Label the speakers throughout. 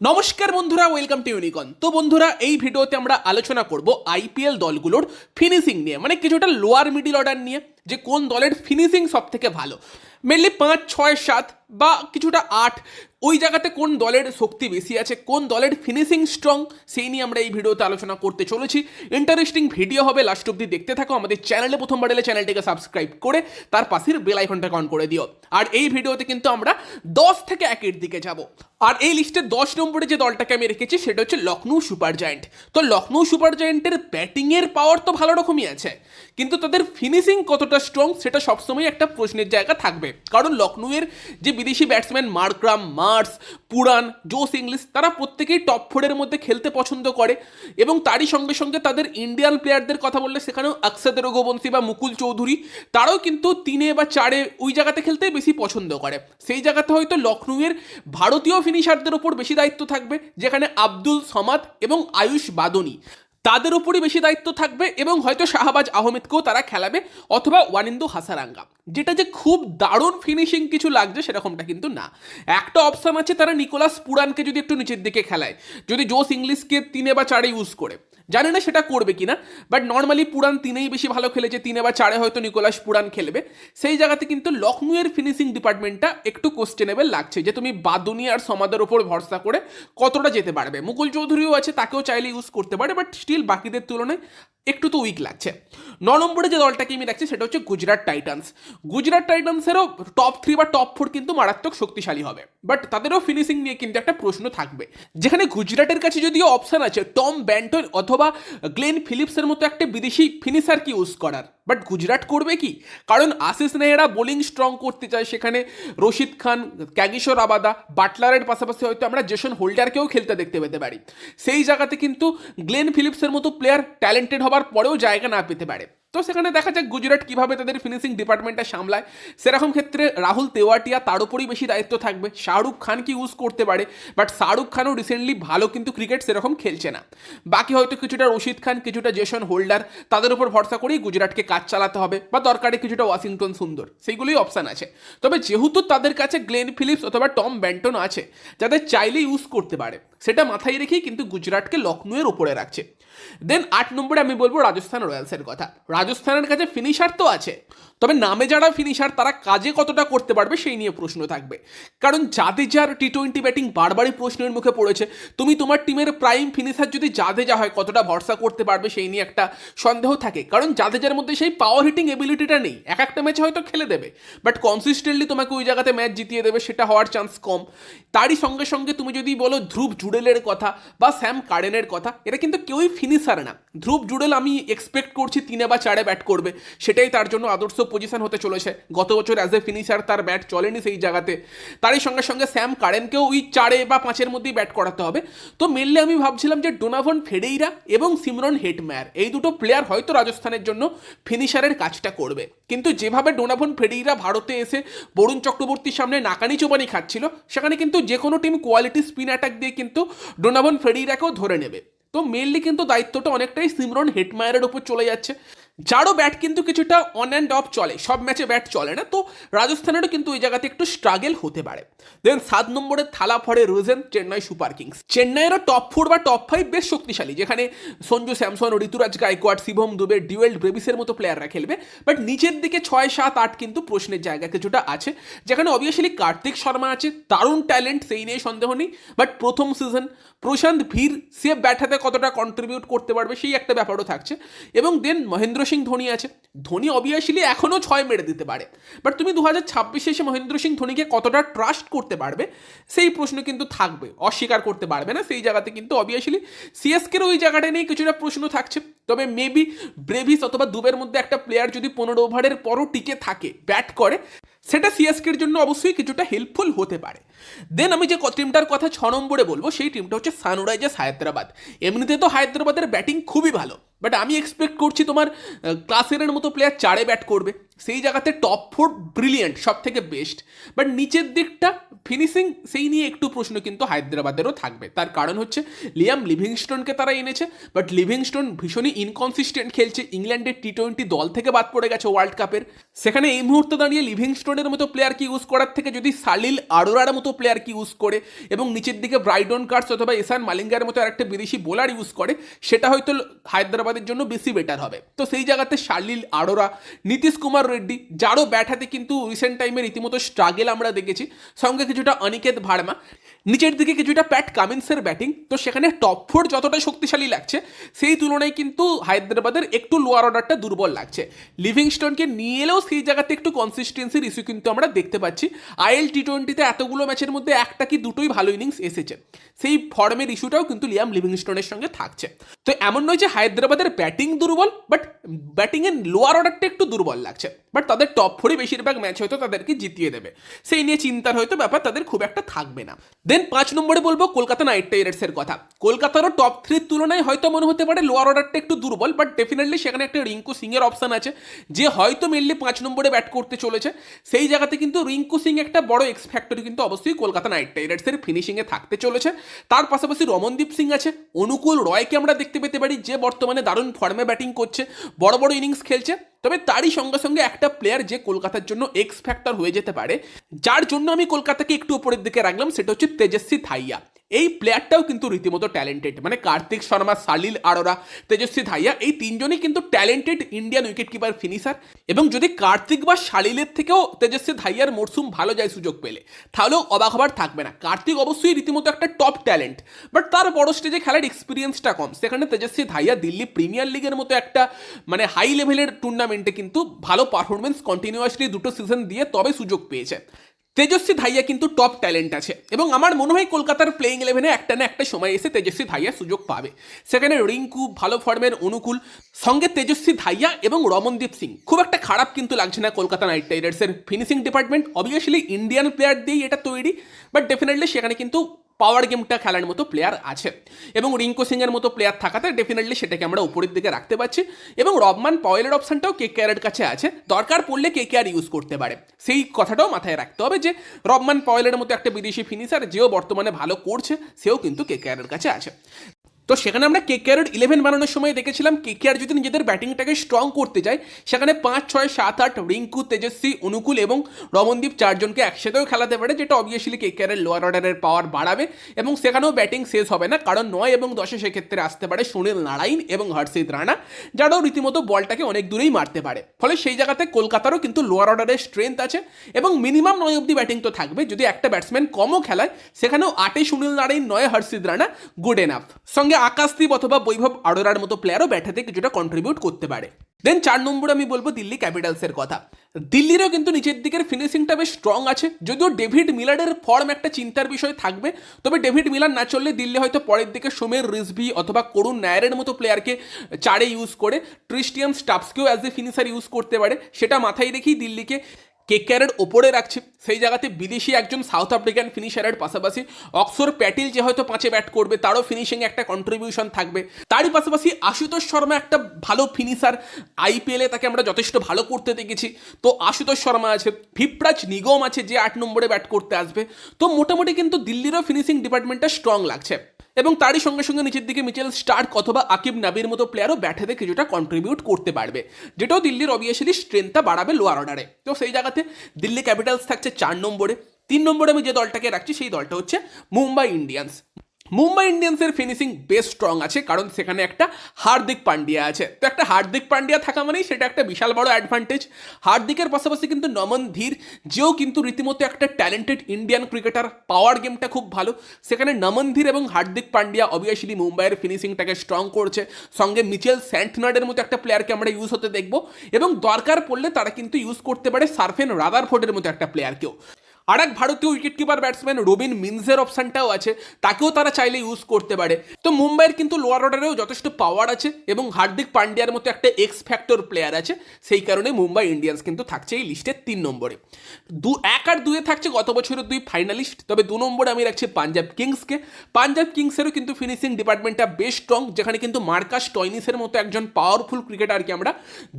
Speaker 1: নমস্কার বন্ধুরা welcome to ইউনিকন তো বন্ধুরা, এই ভিডিওতে আমরা আলোচনা করব আইপিএল দলগুলোর ফিনিশিং নিয়ে মানে কিছুটা লোয়ার মিডিল অর্ডার নিয়ে, যে কোন দলের ফিনিশিং সব থেকে ভালো। মেনলি পাঁচ, ছয়, সাত বা কিছুটা আট, ওই জায়গাতে কোন দলের শক্তি বেশি আছে, কোন দলের ফিনিশিং স্ট্রং সেই নিয়ে আমরা এই ভিডিওতে আলোচনা করতে চলেছি। ইন্টারেস্টিং ভিডিও হবে লাস্ট অব্দি দেখতে থাকো, আমাদের চ্যানেলে প্রথমবার এলে চ্যানেলটিকে সাবস্ক্রাইব করে, তার পাশের বেল আইকনটা অন করে দিও। আর এই ভিডিওতে কিন্তু আমরা দশ থেকে একের দিকে যাব। আর এই লিস্টে দশ নম্বরে যে দলটাকে আমি রেখেছি সেটা হচ্ছে লখনৌ সুপার জায়েন্ট। তো লখনৌ সুপার জায়েন্টের ব্যাটিংয়ের পাওয়ার তো ভালো রকমই আছে। কিন্তু তাদের ফিনিশিং কতটা স্ট্রং সেটা সবসময় একটা প্রশ্নের জায়গা থাকবে। কারণ লখনৌয়ের যে বিদেশি ব্যাটসম্যান মার্করাম মার্স, পুরান, জোস ইংলিশ, তারা প্রত্যেকেই টপ ফোরের মধ্যে খেলতে পছন্দ করে এবং তারই সঙ্গে সঙ্গে তাদের ইন্ডিয়ান প্লেয়ারদের কথা বললে সেখানেও আকসাদের রঘুবংশী বা মুকুল চৌধুরী, তারাও কিন্তু তিনে বা চারে ওই জায়গাতে খেলতেই বেশি পছন্দ করে। সেই জায়গাতে হয়তো লখনৌয়ের ভারতীয় ফিনিশারদের ওপর বেশি দায়িত্ব থাকবে, যেখানে আব্দুল সমাদ এবং আয়ুষ বাদনি। তাদের উপরই বেশি দায়িত্ব থাকবে এবং হয়তো শাহবাজ আহমেদকেও তারা খেলাবে অথবা ওয়ানিন্দু হাসারাঙ্গা। যেটা যে খুব দারুণ ফিনিশিং কিছু লাগছে সেরকমটা কিন্তু না। একটা অপশান আছে তারা নিকোলাস পুরানকে যদি একটু নিচের দিকে খেলায়, যদি জোস ইংলিশকে তিনে বা চারে ইউজ করে। জানি না সেটা করবে কি না বাট নর্মালি পুরান তিনেই বেশি ভালো খেলেছে, তিনে বা চারে হয়তো নিকোলাস পুরান খেলবে। সেই জায়গাতে কিন্তু লখনৌয়ের ফিনিশিং ডিপার্টমেন্টটা একটু কোশ্চেনেবল লাগছে, যে তুমি বাদুনি আর সমাদের ওপর ভরসা করে কতটা যেতে পারবে। মুকুল চৌধুরীও আছে, তাকেও চাইলে ইউজ করতে পারে বাট স্টিল বাকিদের তুলনায় একটু তো উইক লাগছে। ন নম্বরে যে দলটাকে আমি রাখছি সেটা হচ্ছে গুজরাট টাইটান্স। গুজরাট টাইটান্সেরও টপ থ্রি বা টপ ফোর কিন্তু মারাত্মক শক্তিশালী হবে। বাট তাদেরও ফিনিশিং নিয়ে কিন্তু একটা প্রশ্ন থাকবে। যেখানে গুজরাটের কাছে যদিও অপশন আছে টম ব্যান্টন অথবা গ্লেন ফিলিপসের মতো একটা বিদেশি ফিনিশারকে ইউজ করার? বাট গুজরাট করবে কি? কারণ আশিস নেহরা বোলিং স্ট্রং করতে চায় সেখানে। রশিদ খান ক্যাগিশোর আবাদা, বাটলারের পাশাপাশি হয়তো আমরা জেসন হোল্ডারকেও খেলতে দেখতে পেতে পারি। সেই জায়গাতে কিন্তু গ্লেন ফিলিপসের মতো প্লেয়ার ট্যালেন্টেড হবার পরেও জায়গা না পেতে পারে। তো সেখানে দেখা যাক গুজরাট কীভাবে তাদের ফিনিশিং ডিপার্টমেন্টটা সামলায়। সেরকম ক্ষেত্রে রাহুল তেওয়াটিয়া তার উপরই বেশি দায়িত্ব থাকবে। শাহরুখ খান কি ইউজ করতে পারে? বাট শাহরুখ খানও রিসেন্টলি ভালো কিন্তু ক্রিকেট সেরকম খেলছে না। বাকি হয়তো কিছুটা রশিদ খান, কিছুটা জেসন হোল্ডার, তাদের উপর ভরসা করেই গুজরাটকে কাজ চালাতে হবে বা দরকারে কিছুটা ওয়াশিংটন সুন্দর, সেইগুলোই অপশান আছে। তবে যেহেতু তাদের কাছে গ্লেন ফিলিপস অথবা টম ব্যান্টন আছে, যাদের চাইলে ইউজ করতে পারে। সেটা মাথায় রেখেই কিন্তু গুজরাটকে লখনৌয়ের ওপরে রাখছে। দেন আট নম্বরে আমি বলব রাজস্থান রয়্যালসের কথা। রাজস্থানের কাছে ফিনিশার তো আছে। তবে নামে যারা ফিনিশার তারা কাজে কতটা করতে পারবে সেই নিয়ে প্রশ্ন থাকবে। কারণ জাদেজার টি টোয়েন্টি ব্যাটিং বারবারই প্রশ্নের মুখে পড়েছে। তুমি তোমার টিমের প্রাইম ফিনিশার যদি জাদেজা হয়, কতটা ভরসা করতে পারবে সেই নিয়ে একটা সন্দেহ থাকে। কারণ জাদেজার মধ্যে সেই পাওয়ার হিটিং এবিলিটিটা নেই। এক একটা ম্যাচে হয়তো খেলে দেবে। বাট কনসিস্টেন্টলি তোমাকে ওই জায়গাতে ম্যাচ জিতিয়ে দেবে, সেটা হওয়ার চান্স কম। তারই সঙ্গে সঙ্গে তুমি যদি বলো ধ্রুব জুডেলের কথা বা স্যাম কারেনের কথা, এটা কিন্তু কেউই ফিনিশার না। ধ্রুব জুডেল আমি এক্সপেক্ট করছি তিনে বা চারে ব্যাট করবে। সেটাই তার জন্য আদর্শ পজিশন হতে চলেছে। গত বছর অ্যাজ এ ফিনিশার তার ব্যাট চলেনি সেই জায়গাতে। তারই সঙ্গে সঙ্গে স্যাম কারেনকেও ওই চারে বা পাঁচের মধ্যেই ব্যাট করাতে হবে। তো মেনলি আমি ভাবছিলাম যে ডোনাভন ফেডেইরা এবং সিমরন হেটম্যার, এই দুটো প্লেয়ার হয়তো রাজস্থানের জন্য ফিনিশারের কাজটা করবে। কিন্তু যেভাবে ডোনাভন ফেডেইরা ভারতে এসে বরুণ চক্রবর্তীর সামনে নাকানি চোবানি খাচ্ছিল, সেখানে কিন্তু যে কোনো টিম কোয়ালিটি স্পিন অ্যাটাক দিয়ে কিন্তু ডোনাভন ফেরিরাকেও ধরে নেবে। তো মেনলি কিন্তু দায়িত্বটা অনেকটাই সিমরন হেটমায়ারের উপর চলে যাচ্ছে। যারও ব্যাট কিন্তু কিছুটা অন অ্যান্ড অফ চলে, সব ম্যাচে ব্যাট চলে না, তো রাজস্থানেরও কিন্তু ওই জায়গাতে একটু স্ট্রাগল হতে পারে। দেন সাত নম্বরে Thala for a reason Chennai super kings চেন্নাইয়েরও top four বা টপ ফাইভ বেশ শক্তিশালী, যেখানে সঞ্জু স্যামসন, ঋতুরাজ গায়কোয়াড শিবম দুবে ডিওয়েল ব্রেভিসের মতো প্লেয়াররা খেলবে। বাট নিচের দিকে ছয়, সাত, আট কিন্তু প্রশ্নের জায়গা কিছুটা আছে, যেখানে অবভিয়াসলি কার্তিক শর্মা আছে, দারুণ ট্যালেন্ট সেই নিয়ে সন্দেহ নেই। বাট প্রথম সিজন প্রশান্ত ভীর, সে ব্যাট হাতে কতটা কন্ট্রিবিউট করতে পারবে, সেই একটা ব্যাপারও থাকছে। এবং দেন মহেন্দ্র সিং ধোনি আছে। ধোনি অবভিয়াসলি এখনও ছয় মেরে দিতে পারে। বাট তুমি দু হাজার ছাব্বিশে এসে মহেন্দ্র সিং ধোনিকে কতটা ট্রাস্ট করতে পারবে, সেই প্রশ্ন কিন্তু থাকবে। অস্বীকার করতে পারবে না, সেই জায়গাতে কিন্তু অবভিয়াসলি সিএসকের ওই জায়গাটা নিয়ে কিছুটা প্রশ্ন থাকছে। তবে মেবি ব্রেভিস অথবা দুবের মধ্যে একটা প্লেয়ার যদি পনেরো ওভারের পরও টিকে থাকে ব্যাট করে, সেটা সিএসকের জন্য অবশ্যই কিছুটা হেল্পফুল হতে পারে। দেন আমি যে টিমটার কথা ছ নম্বরে বলব, সেই টিমটা হচ্ছে সানরাইজার্স হায়দ্রাবাদ। এমনিতে তো হায়দ্রাবাদের ব্যাটিং খুবই ভালো বাট আমি এক্সপেক্ট করছি তোমার ক্লাসেরের মতো প্লেয়ার চারে ব্যাট করবে। সেই জায়গাতে টপ ফোর ব্রিলিয়েন্ট সব থেকে বেস্ট বাট নিচের দিকটা ফিনিশিং সেই নিয়ে একটু প্রশ্ন কিন্তু হায়দ্রাবাদেরও থাকবে। তার কারণ হচ্ছে লিয়াম লিভিংস্টোনকে তারা এনেছে বাট লিভিংস্টোন ভীষণই ইনকনসিস্টেন্ট খেলছে। ইংল্যান্ডের টি টোয়েন্টি দল থেকে বাদ পড়ে গেছে ওয়ার্ল্ড কাপের সেখানে এই মুহূর্তে দাঁড়িয়ে লিভিংস্টোনের মতো প্লেয়ারকে ইউজ করার থেকে যদি সালিল আরোরার মতো প্লেয়ারকে ইউজ করে এবং নিচের দিকে ব্রাইডন কার্স অথবা এসান মালিঙ্গার মতো একটা বিদেশি বোলার ইউজ করে, সেটা হয়তো হায়দ্রাবাদের জন্য বেশি বেটার হবে। তো সেই জায়গাতে শালিল আরোরা, নীতিশ কুমার রেড্ডি। যারও ব্যাট হাতে কিন্তু রিসেন্ট টাইমে রীতিমতো স্ট্রাগেল আমরা দেখেছি। সঙ্গে কিছুটা অনিকেত ভার্মা। নিচের দিকে কিছুটা প্যাট কামিন্সের ব্যাটিং তো সেখানে টপ ফোর যতটা শক্তিশালী লাগছে, সেই তুলনায় কিন্তু হায়দ্রাবাদের একটু লোয়ার অর্ডারটা দুর্বল লাগছে। লিভিংস্টনকে নিয়ে এলেও সেই জায়গাতে একটু কনসিস্টেন্সির ইস্যু কিন্তু আমরা দেখতে পাচ্ছি। আইএল টি টোয়েন্টিতে এতগুলো ম্যাচের মধ্যে একটা কি দুটোই ভালো ইনিংস এসেছে। সেই ফর্মের ইস্যুটাও কিন্তু লিয়াম লিভিংস্টোনের সঙ্গে থাকছে। তো এমন নয় যে হায়দ্রাবাদের ব্যাটিং দুর্বল বাট ব্যাটিংয়ের লোয়ার অর্ডারটা একটু দুর্বল লাগছে। বাট তাদের টপ ফোরে বেশিরভাগ ম্যাচ হয়তো তাদেরকে জিতিয়ে দেবে। সেই নিয়ে চিন্তার হয়তো ব্যাপার, তাদের খুব একটা থাকবে না। দেন পাঁচ নম্বরে বলব কলকাতা নাইট রাইডার্সের কথা। কলকাতারও টপ থ্রির তুলনায় হয়তো মনে হতে পারে লোয়ার অর্ডারটা একটু দুর্বল বাট ডেফিনেটলি সেখানে একটা রিঙ্কু সিংয়ের অপশন আছে, যে হয়তো মেনলি পাঁচ নম্বরে ব্যাট করতে চলেছে। সেই জায়গাতে কিন্তু রিঙ্কু সিং একটা বড় এক্স ফ্যাক্টরি কিন্তু অবশ্যই কলকাতা নাইট রাইডার্সের ফিনিশিংয়ে থাকতে চলেছে। তার পাশাপাশি রমনদীপ সিং আছে, অনুকূল রয়কে আমরা দেখতে পেতে পারি, যে বর্তমানে দারুণ ফর্মে ব্যাটিং করছে, বড় বড় ইনিংস খেলছে। তবে তারই সঙ্গে সঙ্গে একটা প্লেয়ার যে কলকাতার জন্য এক্স ফ্যাক্টর হয়ে যেতে পারে, যার জন্য আমি কলকাতাকে একটু উপরের দিকে রাখলাম, সেটা হচ্ছে তেজস্বী থাইয়া। এই প্লেয়ারটাও কিন্তু রীতিমতো ট্যালেন্টেড মানে কার্তিক শর্মা, সালিল আরোরা, তেজস্বী ধাইয়া, এই তিনজনই কিন্তু talented Indian wicket keeper finisher এবং যদি কার্তিক বা সালিলের থেকেও তেজস্বী ধাইয়ার মরসুম ভালো যায় সুযোগ পেলে, তাহলেও অবাক হবার থাকবে না। কার্তিক অবশ্যই রীতিমতো একটা টপ ট্যালেন্ট বাট তার বড় স্টেজে খেলার এক্সপিরিয়েন্সটা কম। সেখানে তেজস্বী ধাইয়া দিল্লি প্রিমিয়ার লিগের মতো একটা মানে হাই লেভেলের টুর্নামেন্টে কিন্তু ভালো পারফরমেন্স কন্টিনিউয়াসলি দুটো সিজন দিয়ে তবে সুযোগ পেয়েছে। তেজস্বী ধাইয়া কিন্তু টপ ট্যালেন্ট আছে এবং আমার মনে হয় কলকাতার প্লেইং ইলেভেনে একটা না একটা সময় এসে তেজস্বী ধাইয়া সুযোগ পাবে। সেখানে রিঙ্কু, ভালো ফর্মের অনুকূল, সঙ্গে তেজস্বী ধাইয়া এবং রমনদীপ সিং। খুব একটা খারাপ কিন্তু লাগছে না কলকাতা নাইট রাইডার্সের finishing department obviously Indian player দিয়েই এটা তৈরি বাট ডেফিনেটলি সেখানে কিন্তু পাওয়ার গেমটা খেলার মতো প্লেয়ার আছে। এবং রিঙ্কু সিংয়ের মতো প্লেয়ার থাকাতে ডেফিনেটলি সেটাকে আমরা উপরের দিকে রাখতে পারছি। এবং রবমান পয়েলের অপশনটাও কে কে কেয়ারের কাছে আছে। দরকার পড়লে কে কে আর ইউজ করতে পারে। সেই কথাটাও মাথায় রাখতে হবে যে, রবমান পয়েলের মতো একটা বিদেশি ফিনিশার যেও বর্তমানে ভালো করছে, সেও কিন্তু কে কে কেয়ারের কাছে আছে। তো সেখানে আমরা কে কেয়ারের ইলেভেন বানানোর সময় দেখেছিলাম কে কেয়ার যদি নিজেদের ব্যাটিংটাকে স্ট্রং করতে যায়, সেখানে পাঁচ, ছয়, সাত, আট রিঙ্কু, তেজস্বী, অনুকূল এবং রমনদীপ চারজনকে একসাথেও খেলাতে পারে, যেটা অবভিয়াসলি কে কেয়ারের লোয়ার অর্ডারের পাওয়ার বাড়াবে এবং সেখানেও ব্যাটিং শেষ হবে না, কারণ নয় এবং দশে সেক্ষেত্রে আসতে পারে সুনীল নারায়ণ এবং হর্ষিত রানা, যারাও রীতিমতো বলটাকে অনেক দূরেই মারতে পারে। ফলে সেই জায়গাতে কলকাতারও কিন্তু লোয়ার অর্ডারের স্ট্রেংথ আছে এবং মিনিমাম নয় অব্দি ব্যাটিং তো থাকবে, যদি একটা ব্যাটসম্যান কমও খেলায়, সেখানেও আটে সুনীল নারায়ণ, নয় হর্ষিত রানা গুড এনাফ সঙ্গে আকাশদীপ অথবা বৈভব আরোরার মতো প্লেয়ারও ব্যাটাতে কিছুটা কন্ট্রিবিউট করতে পারে। দেন চার নম্বরে আমি বলব দিল্লি ক্যাপিটালসের কথা। দিল্লিরও কিন্তু নিচের দিকের ফিনিশিংটা বেশ স্ট্রং আছে। যদিও ডেভিড মিলারের ফর্ম একটা চিন্তার বিষয় থাকবে, তবে ডেভিড মিলার না চললে দিল্লি হয়তো পরের দিকে সোমের রিসভি অথবা করুণ নায়ারের মতো প্লেয়ারকে চারে ইউজ করে ক্রিস্টিয়ান স্টাফসকেও অ্যাজ এ ফিনিশার ইউজ করতে পারে, সেটা মাথায় রেখেই দিল্লিকে কেকেআরের ওপরে রাখছে। সেই জায়গাতে বিদেশি একজন সাউথ আফ্রিকান ফিনিশারের পাশাপাশি অক্সর প্যাটিল যে হয়তো পাঁচে ব্যাট করবে, তারও ফিনিশিংয়ে একটা কন্ট্রিবিউশন থাকবে। তারই পাশাপাশি আশুতোষ শর্মা একটা ভালো ফিনিশার আইপিএলে তাকে আমরা যথেষ্ট ভালো করতে দেখেছি। তো আশুতোষ শর্মা আছে, ভিপ্রাজ নিগম আছে যে আট নম্বরে ব্যাট করতে আসবে। তো মোটামুটি কিন্তু দিল্লিরও ফিনিশিং ডিপার্টমেন্টটা স্ট্রং লাগছে। এবং তারই সঙ্গে সঙ্গে নিচের দিকে মিচেল স্টার্ক অথবা আকিব নাবির মতো প্লেয়ারও ব্যাটেতে কিছুটা কন্ট্রিবিউট করতে পারবে, যেটাও দিল্লির অবভিয়াসলি স্ট্রেংথটা বাড়াবে লোয়ার অর্ডারে তো সেই জায়গাতে দিল্লি ক্যাপিটালস থাকছে চার নম্বরে। তিন নম্বরে আমি যে দলটাকে রাখছি, সেই দলটা হচ্ছে মুম্বাই ইন্ডিয়ান্স মুম্বাই ইন্ডিয়ান্সের ফিনিশিং বেশ স্ট্রং আছে, কারণ সেখানে একটা হার্দিক পান্ডিয়া আছে। তো একটা হার্দিক পান্ডিয়া থাকা মানেই সেটা একটা বিশাল বড় অ্যাডভান্টেজ হার্দিকের পাশাপাশি কিন্তু নমন ধীর, যেও কিন্তু রীতিমতো একটা ট্যালেন্টেড ইন্ডিয়ান ক্রিকেটার পাওয়ার গেমটা খুব ভালো। সেখানে নমন ধীর এবং হার্দিক পান্ডিয়া অবভিয়াসলি মুম্বাইয়ের ফিনিশিংটাকে স্ট্রং করছে। সঙ্গে মিচেল স্যান্টনার্ডের মতো একটা প্লেয়ারকে আমরা ইউজ হতে দেখব। এবং দরকার পড়লে তারা কিন্তু ইউজ করতে পারে সার্ফেন রাদারফোর্ডের মতো একটা প্লেয়ারকেও আর এক ভারতীয় উইকেট কিপার ব্যাটসম্যান রবিন মিনজের অপশনটাও আছে, তাকেও তারা চাইলে ইউজ করতে পারে। তো মুম্বাইয়ের কিন্তু লোয়ার অর্ডারেও যথেষ্ট পাওয়ার আছে এবং হার্দিক পান্ডিয়ার মতো একটা এক্স ফ্যাক্টর প্লেয়ার আছে, সেই কারণে মুম্বাই ইন্ডিয়ান্স কিন্তু থাকছে এই লিস্টের তিন নম্বরে। দু, এক আর দুয়ে থাকছে গত বছরের দুই ফাইনালিস্ট তবে দু নম্বরে আমি রাখছি পাঞ্জাব কিংসকে। পাঞ্জাব কিংসেরও কিন্তু ফিনিশিং ডিপার্টমেন্টটা বেশ স্ট্রং যেখানে কিন্তু মার্কাস টয়নিসের মতো একজন পাওয়ারফুল ক্রিকেটারকে আমরা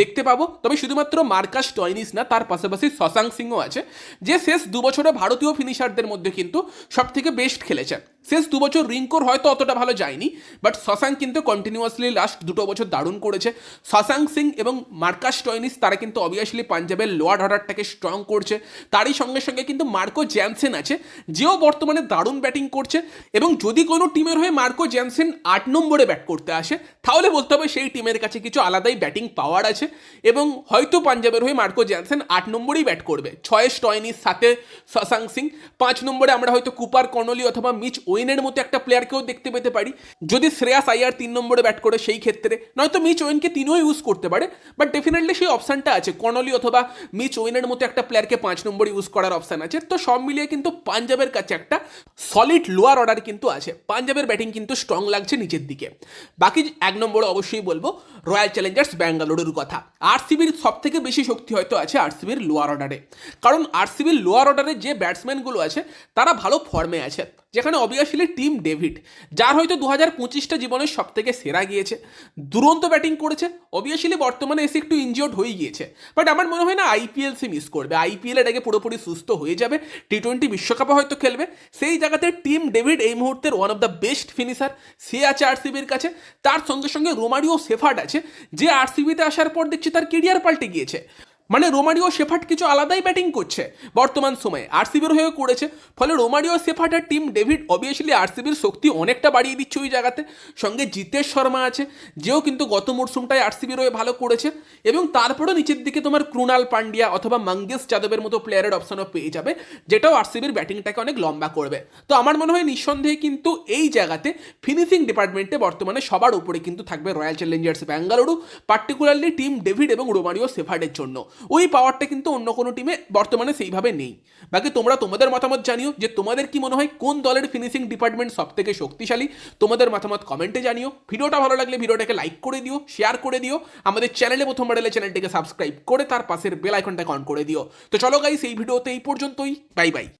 Speaker 1: দেখতে পাবো। তবে শুধুমাত্র মার্কাস টয়নিস না, তার পাশাপাশি শশাঙ্ক সিংও আছে। যে শেষ দু বছরে ভারতীয় ফিনিশারদের মধ্যে কিন্তু সব থেকে বেস্ট খেলেছেন শেষ দু বছর রিঙ্কোর হয়তো অতটা ভালো যায়নি বাট শশাঙ্ক কিন্তু কন্টিনিউয়াসলি লাস্ট দুটো বছর দারুণ করেছে। শশাঙ্ক সিং এবং মার্কাস টয়নিস তারা কিন্তু অবভিয়াসলি পাঞ্জাবের লোয়ার অর্ডারটাকে স্ট্রং করছে। তারই সঙ্গে সঙ্গে কিন্তু মার্কো জ্যানসেন আছে, যেও বর্তমানে দারুণ ব্যাটিং করছে এবং যদি কোনো টিমের হয়ে মার্কো জ্যানসেন আট নম্বরে ব্যাট করতে আসে, তাহলে বলতে হবে সেই টিমের কাছে কিছু আলাদাই ব্যাটিং পাওয়ার আছে এবং হয়তো পাঞ্জাবের হয়ে মার্কো জ্যানসেন আট নম্বরেই ব্যাট করবে। ছয়ে স্টয়নিস সাথে শশাঙ্ক সিং পাঁচ নম্বরে আমরা হয়তো কুপার কর্নলি অথবা মিচ ওয়েনের মতো একটা প্লেয়ারকেও দেখতে পেতে পারি। যদি শ্রেয়াস আইয়ার তিন নম্বরে ব্যাট করে সেই ক্ষেত্রে, নয়তো মিচ ওয়েনকে তিনও ইউজ করতে পারে বাট ডেফিনেটলি সেই অপশানটা আছে। কর্নলি অথবা মিচ ওয়েনের মতো একটা প্লেয়ারকে পাঁচ নম্বরে ইউজ করার অপশান আছে। তো সব মিলিয়ে কিন্তু পাঞ্জাবের কাছে একটা সলিড লোয়ার অর্ডার কিন্তু আছে। পাঞ্জাবের ব্যাটিং কিন্তু স্ট্রং লাগছে নিচের দিকে। বাকি এক নম্বরে অবশ্যই বলব রয়্যাল চ্যালেঞ্জার্স ব্যাঙ্গালোরের কথা। আরসিবির সব থেকে বেশি শক্তি হয়তো আছে আরসিবির লোয়ার অর্ডারে কারণ আরসিবির লোয়ার অর্ডারে যে ব্যাটসম্যানগুলো আছে, তারা ভালো ফর্মে আছে। যেখানে অবভিয়াসলি টিম ডেভিড যার হয়তো দু হাজার পঁচিশটা জীবনের সব থেকে সেরা গিয়েছে, দুরন্ত ব্যাটিং করেছে অবভিয়াসলি বর্তমানে এসে একটু ইনজিওর্ড হয়ে গিয়েছে বাট আমার মনে হয় না আইপিএল সে মিস করবে আইপিএল আগে পুরোপুরি সুস্থ হয়ে যাবে টি টোয়েন্টি বিশ্বকাপে হয়তো খেলবে, সেই জায়গাতে টিম ডেভিড এই মুহূর্তের one of the best finisher সে আছে আরসিবির কাছে, তার সঙ্গে সঙ্গে রোমারিও সেফার্ড আছে, যে আরসিবিতে আসার পর দেখছি তার কেরিয়ার পাল্টে গিয়েছে। মানে রোমারিও শেফার্ট কিছু আলাদাই ব্যাটিং করছে বর্তমান সময়ে। আরসিবির হয়েও করেছে। ফলে রোমারিও আর টিম ডেভিড অবভিয়াসলি আরসিবির শক্তি অনেকটা বাড়িয়ে দিচ্ছে ওই জায়গাতে। সঙ্গে জিতেশ শর্মা আছে, যেও কিন্তু গত মরশুমটায় আরসিবির হয়ে ভালো করেছে। এবং তারপরেও নিচের দিকে তোমার ক্রুনাল পান্ডিয়া অথবা মঙ্গেশ যাদবের মতো প্লেয়ারের অপশনও পেয়ে যাবে, যেটাও আরসিবির ব্যাটিংটাকে অনেক লম্বা করবে। তো আমার মনে হয় নিঃসন্দেহে কিন্তু এই জায়গাতে ফিনিশিং ডিপার্টমেন্টে বর্তমানে সবার উপরে কিন্তু থাকবে Royal Challengers Bengaluru particularly Tim David এবং রোমারিও সেফার্ডের জন্য। ওই পাওয়ারটা কিন্তু অন্য কোনো টিমে বর্তমানে সেইভাবে নেই। বাকি তোমরা তোমাদের মতামত জানিও যে তোমাদের কি মনে হয় কোন দলের ফিনিশিং ডিপার্টমেন্ট সব থেকে শক্তিশালী। তোমাদের মতামত কমেন্টে জানিও। ভিডিওটা ভালো লাগলে ভিডিওটাকে লাইক করে দিও শেয়ার করে দিও। আমাদের চ্যানেলে প্রথমবার এলে চ্যানেলটিকে সাবস্ক্রাইব করে তার পাশের বেল আইকনটা অন করে দিও। তো চলো গাইস এই ভিডিওতে এই পর্যন্তই। Bye bye